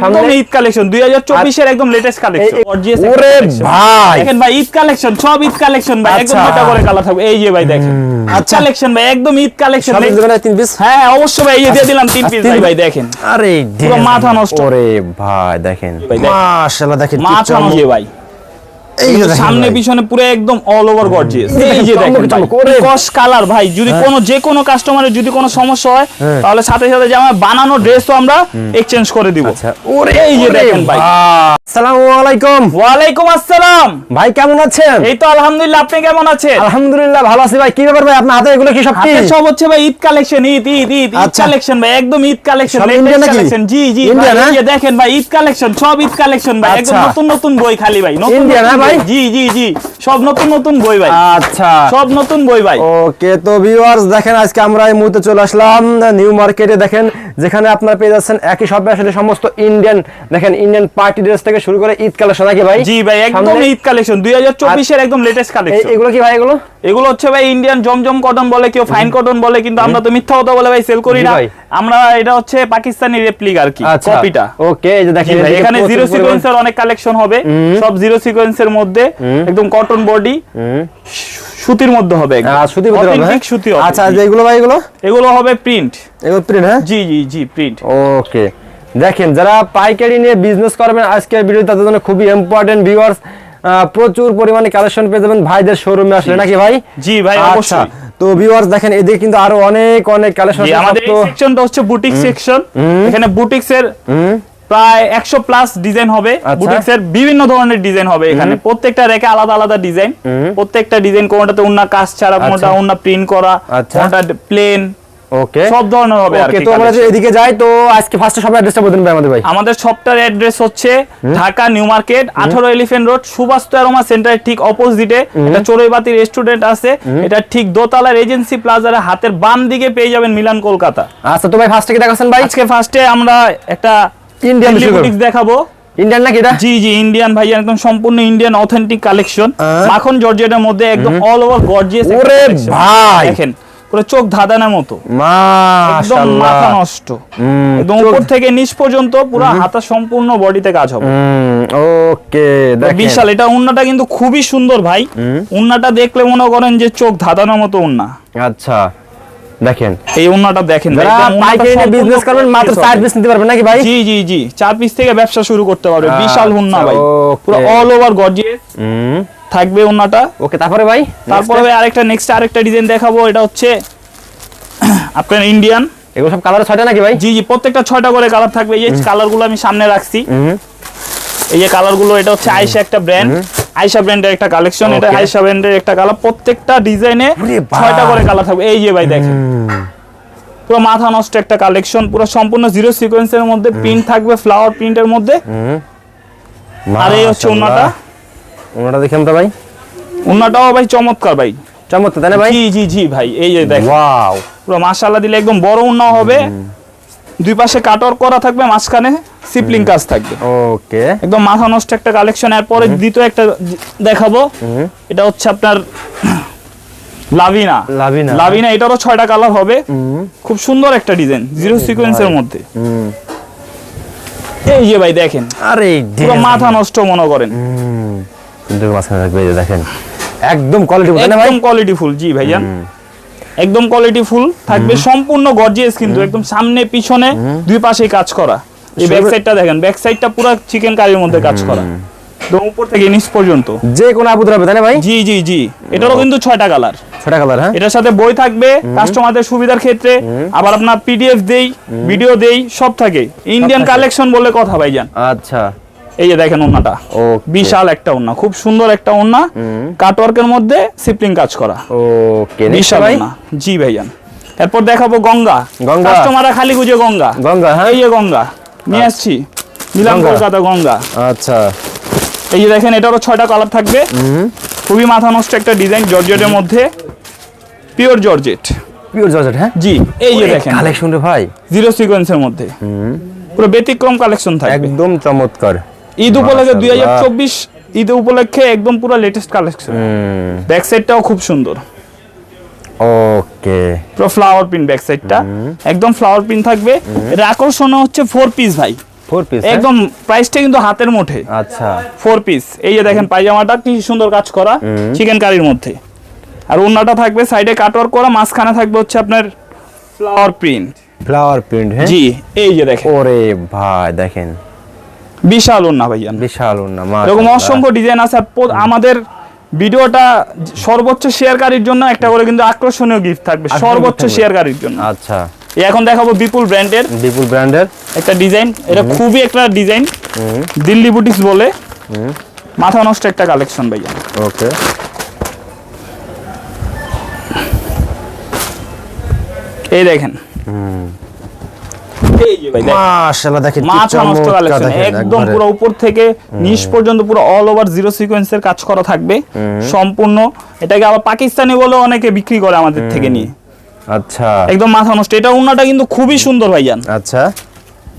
একদম ঈদ কালেকশন 2024 এর একদম লেটেস্ট কালেকশন এই- ওরে ভাই। দেখেন ভাই ঈদ কালেকশন সব ঈদ কালেকশন ভাই একদম আচ্ছা। মোটা করে কালা থাকবে এই যে ভাই দেখেন আচ্ছা। কালেকশন ভাই একদম ঈদ কালেকশন সব দিবেন তিন পিস হ্যাঁ অবশ্যই ভাই এই দিয়ে দিলাম তিন পিস ভাই দেখেন আরে পুরো মাথা নষ্ট। ওরে ভাই দেখেন। মাশাআল্লাহ দেখেন মাথা চমক। ভাই সামনে পিছনে পুরো একদম অল ওভার গর্জিয়াস এই যে দেখেন। কস কালার ভাই যদি কোনো যে কোনো কাস্টমারের যদি কোনো সমস্যা হয় হ্যাঁ। তাহলে সাথে সাথে যে আমার বানানো ড্রেসও আমরা এক্সচেঞ্জ করে দিব। আচ্ছা। ওরে এই যে দেখেন ভাই। আসসালামু আলাইকুম। ওয়ালাইকুম আসসালাম। ভাই কেমন আছেন? এই তো আলহামদুলিল্লাহ আপনি কেমন আছেন? আলহামদুলিল্লাহ ভালো আছি ভাই। কি ব্যাপার ভাই আপনার হাতে এগুলো কি সব কি? সব হচ্ছে ভাই ঈদ কালেকশন ঈদ ঈদ ঈদ ঈদ আচ্ছা। কালেকশন ভাই একদম ঈদ কালেকশন? কালেকশন জি জি ভাই, হ্যাঁ? দেখেন ভাই ঈদ কালেকশন সব ঈদ কালেকশন ভাই একদম আচ্ছা। নতুন নতুন বই খালি ভাই নতুন হ্যাঁ ভাই? জি জি জি। সব নতুন নতুন বই ভাই। আচ্ছা। সব নতুন বই ভাই। ওকে তো ভিউয়ার্স দেখেন আজকে আমরা এই মুহূর্তে চলে আসলাম নিউ মার্কেটে দেখেন যেখানে আপনারা পেয়ে যাচ্ছেন একই শপে আসলে সমস্ত ইন্ডিয়ান দেখেন ইন্ডিয়ান পার্টি ড্রেস থেকে শুরু করে ঈদ কালেকশন নাকি ভাই? জি ভাই একদম ঈদ কালেকশন দুই হাজার চব্বিশের একদম লেটেস্ট কালেকশন এগুলো কি ভাই এগুলো? এগুলো হচ্ছে ভাই ইন্ডিয়ান জমজম কটন বলে কেউ ফাইন কটন বলে কিন্তু আমরা তো মিথ্যা কথা বলে ভাই সেল করি না। আমরা এটা হচ্ছে পাকিস্তানি রেপ্লিকা আর কি আচ্ছা। কপিটা ওকে এই যে দেখেন ভাই, এখানে জিরো সিকোয়েন্সের অনেক কালেকশন হবে। সব জিরো সিকোয়েন্সের মধ্যে একদম কটন বডি সুতির মধ্যে হবে একদম। আহ, সুতি হবে, হ্যাঁ? সুতি হবে, আচ্ছা এগুলো ভাই এগুলো? এগুলো হবে প্রিন্ট এগুলো প্রিন্ট হ্যাঁ? জি জি জি প্রিন্ট ওকে দেখেন যারা পাইকারি নিয়ে বিজনেস করবেন আজকের ভিডিও তাদের জন্য খুবই ইম্পর্টেন্ট ভিউয়ার্স প্রচুর পরিমাণে কালেকশন পেয়ে যাবেন ভাইদের শোরুমে আসলে নাকি ভাই? জি ভাই আচ্ছা অবশ্যই। তো ভিউয়ার্স দেখেন এদিকে কিন্তু আরও অনেক অনেক কালেকশন জি, আমাদের সেকশনটা হচ্ছে বুটিক সেকশন এখানে বুটিক্স এর প্রায় একশো প্লাস ডিজাইন হবে। আচ্ছা। বুটিক্স এর বিভিন্ন ধরনের ডিজাইন হবে এখানে। প্রত্যেকটা রেখে আলাদা আলাদা ডিজাইন প্রত্যেকটা ডিজাইন কোনটাতে উন্না কাজ ছাড়া কোনটা উন্না প্রিন্ট করা আচ্ছা। কোনটা প্লেন ওকে সব ধরনের হবে আর তো আমরা যে এদিকে যাই তো আজকে ফার্স্টে অ্যাড্রেসটা বলতেন ভাই আমাদের ভাই। আমাদের অ্যাড্রেস হচ্ছে ঢাকা নিউ মার্কেট আঠারো এলিফেন্ট রোড সুবাস্তু অ্যারোমা সেন্টারের ঠিক অপোজিটে এটা রেস্টুরেন্ট আছে। এটা ঠিক দোতলার এজেন্সি প্লাজার হাতের বাম দিকে পেয়ে যাবেন মিলান কলকাতা। আচ্ছা তো ভাই ফার্স্টে কি দেখাচ্ছেন ভাই? আজকে ফার্স্টে আমরা একটা। বুটিক্স দেখাবো। ইন্ডিয়ান নাকি এটা? জি জি ইন্ডিয়ান ভাই একদম সম্পূর্ণ ইন্ডিয়ান অথেন্টিক কালেকশন। মাখন জর্জেটের মধ্যে একদম অল ওভার গর্জিয়াস ওরে ভাই। দেখেন পুরো চোখ ধাঁধানোর মতো। একদম মাথা নষ্ট। একদম উপর থেকে নিচ পর্যন্ত পুরো হাতা সম্পূর্ণ বডিতে কাজ হবে। ওকে দেখেন। বিশাল এটা উন্নাটা কিন্তু খুবই সুন্দর ভাই। উন্নাটা দেখলে মনে করেন যে চোখ ধাঁধানোর মতো উন্না। আচ্ছা দেখেন। এই উন্নাটা দেখেন পাইকারি বিজনেস করবেন মাত্র piece চার পিস নিতে পারবেন নাকি ভাই? জি জি জি চার পিস থেকে ব্যবসা শুরু করতে পারবে। বিশাল উন্না ভাই। পুরো অল ওভার গর্জিয়াস হুম, থাকবে উন্নাটা ওকে তারপরে ভাই? তারপরে ভাই আরেকটা নেক্সট আরেকটা ডিজাইন দেখাবো এটা হচ্ছে আপনার ইন্ডিয়ান এগুলো সব কালার ছয়টা নাকি ভাই? জি জি প্রত্যেকটা ছয়টা করে কালার থাকবে। এই যে কালারগুলো আমি সামনে রাখছি। এই যে কালারগুলো এটা হচ্ছে আয়শা একটা ব্র্যান্ড আয়শা ব্র্যান্ডের একটা কালেকশন এটা. আয়শা ব্র্যান্ডের একটা কালার প্রত্যেকটা ডিজাইনে ছয়টা করে কালার থাকবে। এই যে ভাই দেখেন। পুরো মাথা নষ্ট একটা কালেকশন পুরো সম্পূর্ণ জিরো সিকোয়েন্সের মধ্যে প্রিন্ট থাকবে ফ্লাওয়ার প্রিন্টের মধ্যে। আর এই হচ্ছে উন্নাটা উন্নাটা দেখেন তো ভাই। উন্নাটাও ভাই চমৎকার ভাই। চমৎকার তাই না ভাই? জি জি জি ভাই এই যে দেখেন। ওয়াও। পুরো মাশাআল্লাহ দিলে একদম বড় উন্নাও হবে। দুই পাশে কাটওয়ার করা থাকবে মাঝখানে সিপলিং কাজ থাকবে। ওকে। একদম মাথা নষ্ট একটা কালেকশন এরপরে দ্বিতীয় একটা দেখাবো। এটা হচ্ছে আপনার লাভিনা। লাভিনা। লাভিনা এটারও ছয়টা কালার হবে। খুব সুন্দর একটা ডিজাইন জিরো সিকোয়েন্সের মধ্যে। হুম। এই যে ভাই দেখেন। আরে পুরো মাথা নষ্ট মনে করেন। মাঝখানে থাকবে যে দেখেন। একদম কোয়ালিটি ভাই? একদম কোয়ালিটি ফুল জি ভাইজান। একদম কোয়ালিটি ফুল থাকবে সম্পূর্ণ গর্জিয়াস কিন্তু একদম সামনে পিছনে দুই পাশেই কাজ করা। এই ব্যাক সাইডটা দেখেন ব্যাক সাইডটা পুরো চিকেন কারির মধ্যে কাজ করা। একদম উপর থেকে নিচ পর্যন্ত। যে কোনো আবুদ হবে তাই ভাই? জি জি জি। এটারও কিন্তু ছয়টা কালার ছটা কালার হ্যাঁ? এটার সাথে বই থাকবে কাস্টমারদের সুবিধার ক্ষেত্রে। আবার আপনার পিডিএফ দেই ভিডিও দেই সব থাকে। ইন্ডিয়ান কালেকশন বলে কথা ভাইজান। আচ্ছা। এই যে দেখেন ওন্নাটা। বিশাল একটা ওন্না খুব সুন্দর একটা ওন্না। কাটওয়ার্কের মধ্যে সিপলিং কাজ করা। ওকে বিশাল ওন্না। জি ভাইজান। এরপর দেখাবো গঙ্গা। গঙ্গা। কাস্টমাররা খালি খুঁজে গঙ্গা। গঙ্গা হ্যাঁ? এই যে গঙ্গা। নিয়ে আসছি। মিলাম গঙ্গা। কলকাতা গঙ্গা। আচ্ছা। এই যে দেখেন এটারও ছয়টা কালার থাকবে। খুবই মাথা নষ্ট একটা ডিজাইন জর্জেটের মধ্যে পিওর জর্জেট। পিওর জর্জেট হ্যাঁ? জি এই যে দেখেন। কালেকশন রে ভাই। জিরো সিকোয়েন্সের মধ্যে। পুরো ব্যতিক্রম কালেকশন থাকবে। একদম চমৎকার। ঈদ উপলক্ষে দুই হাজার চব্বিশ ঈদ উপলক্ষে একদম পুরো লেটেস্ট কালেকশন ব্যাক সাইডটাও খুব সুন্দর। ওকে। পুরো ফ্লাওয়ার প্রিন্ট ব্যাক সাইডটা একদম ফ্লাওয়ার প্রিন্ট থাকবে। এটা আকর্ষণ হচ্ছে ফোর পিস ভাই। ফোর পিস একদম প্রাইসটা কিন্তু হাতের মুঠে। আচ্ছা। ফোর পিস এই যে দেখেন পায়জামাটা কি সুন্দর কাজ করা। চিকেন কারির মধ্যে। আর ওন্নাটা থাকবে সাইডে কাটওয়ার্ক করা মাঝখানে থাকবে হচ্ছে আপনার ফ্লাওয়ার প্রিন্ট ফ্লাওয়ার প্রিন্ট হ্যাঁ? জি এই যে দেখেন। ওরে ভাই দেখেন। বিশাল ওন্না ভাইয়া। বিশাল উন্না এরকম অসংখ্য ডিজাইন আছে। আমাদের ভিডিওটা সর্বোচ্চ শেয়ারকারীর জন্য একটা করে কিন্তু আকর্ষণীয় গিফট থাকবে। সর্বোচ্চ শেয়ারকারীর জন্য। আচ্ছা। এই এখন দেখাবো বিপুল ব্র্যান্ডের। বিপুল ব্র্যান্ডের। একটা ডিজাইন। এটা খুবই একটা ডিজাইন। দিল্লি বুটিক্স বলে। মাথা নষ্ট একটা কালেকশন ভাইয়া। ওকে। এই দেখেন। এই যে ভাই মাশাআল্লাহ দেখেন মাথা নষ্ট কালেকশন একদম পুরো উপর থেকে নিচ পর্যন্ত পুরো অল ওভার জিরো সিকোয়েন্সের কাজ করা থাকবে। সম্পূর্ণ এটাকে আবার পাকিস্তানি বলে অনেকে বিক্রি করে আমাদের থেকে নিয়ে। আচ্ছা। একদম মাথা নষ্ট। এটা উন্নাটা কিন্তু খুবই সুন্দর ভাইজান। আচ্ছা।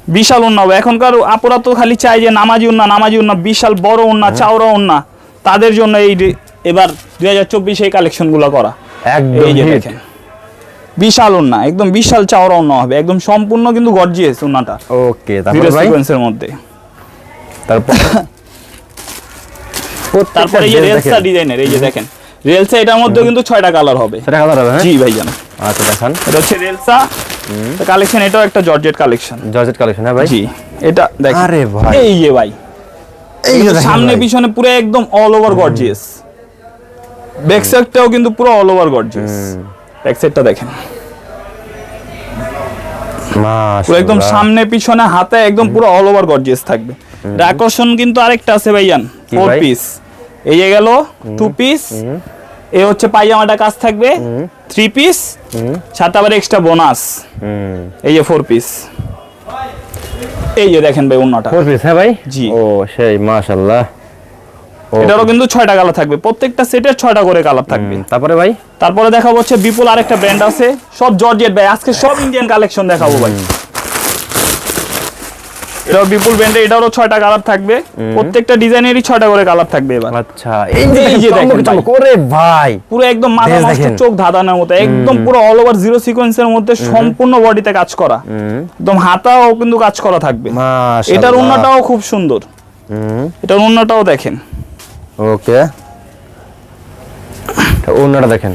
বিশাল উন্না এখনকার আপুরা তো খালি চাই যে নামাজি উন্না নামাজি উন্না বিশাল বড় উন্না চাওড়া উন্না। তাদের জন্য এই এবার দুই হাজার চব্বিশে এই কালেকশনগুলো করা। একদম এই যে দেখেন। বিশাল উন্না একদম বিশাল চাওড়া উন্না হবে একদম সম্পূর্ণ কিন্তু গর্জিয়াস উন্নাটা ওকে তারপর ভাই? সিকোয়েন্সের মধ্যে। তারপর? তারপরে এই যে রেলসা ডিজাইনের এই যে দেখেন রেলসা এটার মধ্যে কিন্তু ছয়টা কালার হবে। সেটা কালার হবে হ্যাঁ? জি ভাইজান আচ্ছা দেখান। এটা হচ্ছে রেলসা কালেকশন এটাও একটা জর্জেট কালেকশন জর্জেট কালেকশন হ্যাঁ ভাই? জি এটা দেখেন। আরে ভাই। এই যে ভাই। এই যে সামনে পিছনে পুরো একদম অল ওভার গর্জিয়াস ব্যাক সাইডটাও কিন্তু পুরো অল ওভার গর্জিয়াস ব্যাক সাইডটা দেখেন। একদম সামনে পিছনে হাতে একদম পুরো অল ওভার গর্জিয়াস থাকবে। আকর্ষণ কিন্তু আরেকটা আছে ভাইয়ান ফোর পিস এই যে গেল টু পিস এই হচ্ছে পায়জামাটা কাজ থাকবে থ্রি পিস সাথে আবার এক্সট্রা বোনাস এই যে ফোর পিস এই যে দেখেন ভাই অন্যটা ফোর পিস হ্যাঁ ভাই? জি। ও সেই মাশাআল্লাহ। এটারও কিন্তু ছয়টা কালার থাকবে। প্রত্যেকটা সেটের ছয়টা করে কালার থাকবে। তারপরে ভাই? তারপরে দেখাবো হচ্ছে বিপুল আরেকটা ব্র্যান্ড আছে সব জর্জেট ভাই। আজকে সব ইন্ডিয়ান কালেকশন দেখাবো ভাই। এটাও বিপুল ব্র্যান্ডের এটারও ছয়টা কালার থাকবে। প্রত্যেকটা ডিজাইনেরই ছয়টা করে কালার থাকবে এবার। আচ্ছা এই যে এই যে দেখেন দেখেন চমক চমক ওরে ভাই। পুরো একদম মাথা বেশ নষ্ট চোখ ধাঁধানোর মতো একদম পুরো অল ওভার জিরো সিকোয়েন্সের মধ্যে সম্পূর্ণ বডিতে কাজ করা। একদম হাতাও কিন্তু কাজ করা থাকবে। এটার উন্নটাও খুব সুন্দর। এটার উন্নটাও দেখেন। ওকে ওনাটা দেখেন।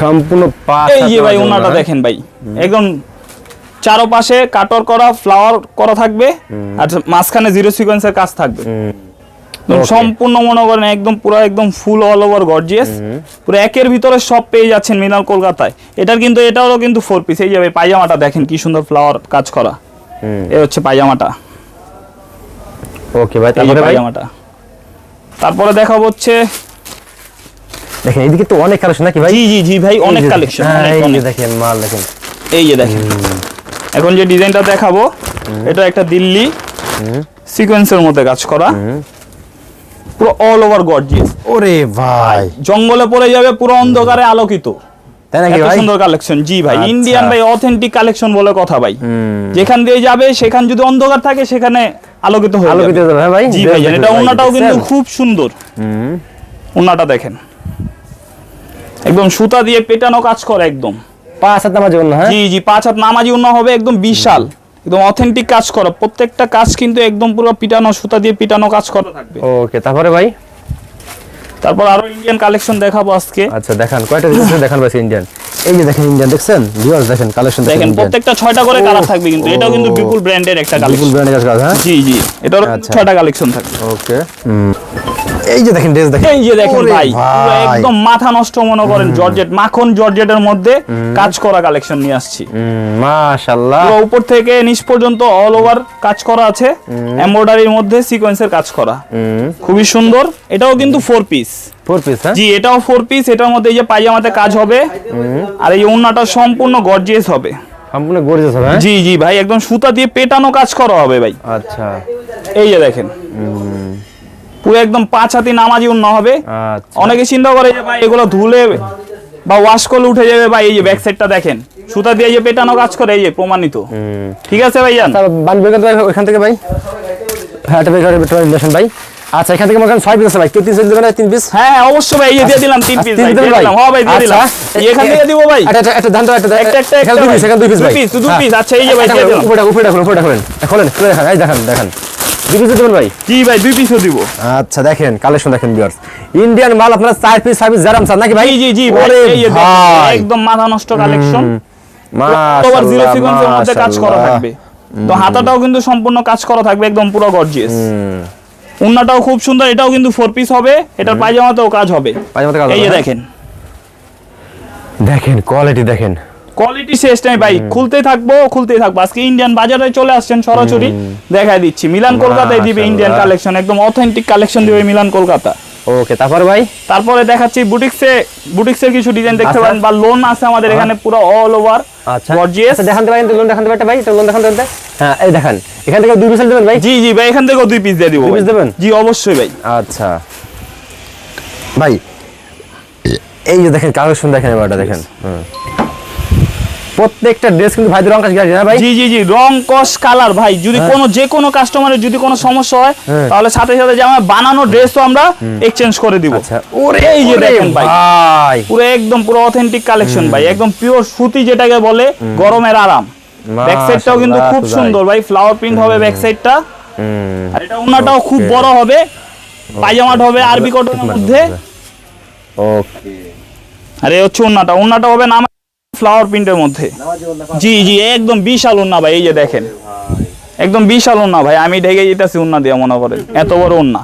সম্পূর্ণ পাঁচ এই যে ভাই ওনাটা হ্যাঁ? দেখেন ভাই। একদম চারপাশে কাটর করা ফ্লাওয়ার করা থাকবে আর মাঝখানে জিরো সিকোয়েন্সের কাজ থাকবে। একদম সম্পূর্ণ মনে করেন একদম পুরো একদম ফুল অল ওভার গর্জিয়াস পুরো একের ভিতরে সব পেয়ে যাচ্ছেন মিনাল কলকাতায়। এটার কিন্তু এটাও কিন্তু ফোর পিস এই যাবে পায়জামাটা দেখেন কি সুন্দর ফ্লাওয়ার কাজ করা। হুম। এই হচ্ছে পায়জামাটা ওকে ভাই ভাই? পায়জামাটা তারপরে দেখাবো হচ্ছে দেখেন এইদিকে তো অনেক কালেকশন নাকি ভাই? জি জি জি ভাই অনেক কালেকশন অনেক দেখেন মাল দেখেন। এই যে দেখেন। এখন যে ডিজাইনটা দেখাবো এটা একটা দিল্লি সিকোয়েন্সের মধ্যে কাজ করা। পুরো অল ওভার গর্জিয়াস ওরে ভাই। জঙ্গলে পড়ে যাবে পুরো অন্ধকারে আলোকিত। সুন্দর কালেকশন জি ভাই। আচ্ছা। ইন্ডিয়ান ভাই অথেন্টিক কালেকশন বলে কথা ভাই। যেখান দিয়ে যাবে সেখান যদি অন্ধকার থাকে সেখানে আলোকিত হয়ে আলোকিত যাবে। হয়ে ভাই জি ভাই এটা ভাই, ওন্নাটাও কিন্তু খুব সুন্দর। হুম। ওন্নাটা দেখেন। একদম সুতা দিয়ে পেটানো কাজ করে একদম। পাঁচ হাত নামাজ জন্য হ্যাঁ? জি জি পাঁচ হাত নামাজি উন্না হবে একদম বিশাল। একদম অথেন্টিক কাজ করা। প্রত্যেকটা কাজ কিন্তু একদম পুরো পিটানো সুতা দিয়ে পিটানো কাজ করা থাকবে। ওকে তারপরে ভাই? তারপর আরও ইন্ডিয়ান কালেকশন দেখাবো আজকে। আচ্ছা দেখান কয়টা দেখান ভাই ইন্ডিয়ান এই যে দেখেন ইন্ডিয়ান দেখছেন? ভিউয়ার্স দেখেন কালেকশন দেখেন প্রত্যেকটা ছয়টা করে কালার থাকবে কিন্তু। এটাও কিন্তু বিপুল ব্র্যান্ডের একটা কালেকশন বিপুল ব্র্যান্ডের কাজ হ্যাঁ? জি জি। এটারও কিন্তু আচ্ছা। ছয়টা কালেকশন থাকবে। ওকে এই যে দেখেন ড্রেস দেখেন। এই যে দেখেন ভাই একদম মাথা নষ্ট মনে করেন জর্জেট মাখন জর্জেটের মধ্যে কাজ করা কালেকশন নিয়ে আসছি। মাশাআল্লাহ। পুরো উপর থেকে নিচ পর্যন্ত অল ওভার কাজ করা আছে। এমব্রয়ডারির মধ্যে সিকোয়েন্সের কাজ করা। খুবই সুন্দর। এটাও কিন্তু ফোর পিস ফোর পিস জি এটাও ফোর পিস এটার মধ্যে এই যে পায়জামাতে কাজ হবে। আর এই ওন্নাটা সম্পূর্ণ গর্জিয়াস হবে। সম্পূর্ণ গর্জিয়াস হবে হ্যাঁ? জি জি ভাই একদম সুতা দিয়ে পেটানো কাজ করা হবে ভাই। আচ্ছা। এই যে দেখেন। পুরো একদম পাঁচ হাতি নামাজি উন্ন হবে। আচ্ছা। অনেকে চিন্তা করে যে ভাই এগুলো ধুলে বা ওয়াশ করলে উঠে যাবে ভাই এই যে ব্যাক সাইডটা দেখেন। সুতা দিয়ে যে পেটানো কাজ করে এই যে প্রমাণিত। ঠিক আছে ভাইজান? তার বান বের করতে থেকে ভাই। হ্যাঁ এটা বের ভাই। আচ্ছা এখান থেকে মনে করেন ছয় পিস আছে ভাই। তিন পিস দেবেন তিন পিস হ্যাঁ অবশ্যই ভাই এই দিয়ে দিলাম তিন পিস তিন দিবেন দিলাম। হ্যাঁ ভাই দিয়ে দিলাম। আচ্ছা। এখান থেকে দিব ভাই। ধান এটা একটা একটা এখানে একটা দুই পিস। এখানে দুই পিস ভাই। piece, দুই piece, আচ্ছা, এই যে ভাই, দিয়ে দিলাম। খোলেন খুলে দেখান এই দেখেন দেখেন। দুই পিস দেবেন ভাই? জি ভাই দুই পিসও দিব। আচ্ছা দেখেন কালেকশন দেখেন ভিউয়ার্স ইন্ডিয়ান মাল আপনারা চার পিস সার্ভিস জারাম চান নাকি ভাই? জি জি ভাই একদম মাথা নষ্ট কালেকশন আবার জিরো সিকোয়েন্সের মধ্যে কাজ করা মাশাআল্লাহ। থাকবে। তো হাতাটাও কিন্তু সম্পূর্ণ কাজ করা থাকবে একদম পুরো গর্জিয়াস উন্নাটাও খুব সুন্দর এটাও কিন্তু ফোর পিস হবে এটার পায়জামাতেও কাজ হবে। পায়জামাতে কাজ এই যে? দেখেন। দেখেন কোয়ালিটি দেখেন। কোয়ালিটি শেষ নাই ভাই খুলতেই থাকব খুলতেই থাকব। আজকে ইন্ডিয়ান বাজারে চলে আসছেন সরাসরি দেখাই দিচ্ছি। মিলান কলকাতায় দিবে ইন্ডিয়ান কালেকশন একদম অথেন্টিক কালেকশন দিবে মিলান কলকাতা। ওকে তারপর ভাই? তারপরে দেখাচ্ছি বুটিক্সে বুটিক্সের কিছু ডিজাইন দেখতে আচ্ছা। পারেন বা লোন আছে আমাদের এখানে পুরো অল ওভার আচ্ছা। গর্জিয়াস আচ্ছা দেখান দেবেন লোন দেখান দেবেন ভাই এটা লোন দেখান দেবেন হ্যাঁ এই দেখেন। এখান থেকে দুই পিস দেবেন ভাই? জি জি ভাই এখান থেকে দুই পিস দিয়ে দিব ভাই। দেবেন? জি অবশ্যই ভাই। আচ্ছা। ভাই এই যে দেখেন কালেকশন দেখেন এবারটা দেখেন। হুম। প্রত্যেকটা ড্রেস কিন্তু ভাইদের রং কাজ গেছে না ভাই? জি জি জি রং কস কালার ভাই। যদি কোনো যে কোনো কাস্টমারের যদি কোনো সমস্যা হয় হ্যাঁ। তাহলে সাথে সাথে যে আমার বানানো ড্রেসও আমরা এক্সচেঞ্জ করে দিব। আচ্ছা। ওরে এই যে দেখেন ভাই। ভাই। পুরো একদম পুরো অথেন্টিক কালেকশন ভাই। একদম পিওর সুতি যেটাকে বলে গরমের আরাম। ব্যাক সাইডটাও কিন্তু খুব সুন্দর ভাই। ফ্লাওয়ার প্রিন্ট হবে ব্যাক সাইডটা আর এটা ওনাটাও খুব বড় হবে। পায়জামাটা হবে আরবি কটনের মধ্যে। ওকে আর এই হচ্ছে ওন্নাটা ওন্নাটা হবে নাম ফ্লাওয়ার প্রিন্টের মধ্যে। জি জি, একদম বিশাল উন্না ভাই, এই যে দেখেন। একদম বিশাল উন্না ভাই, আমি ঢেকে যেতেছি উন্না দিয়ে, মনে করেন। এত বড় ওন্না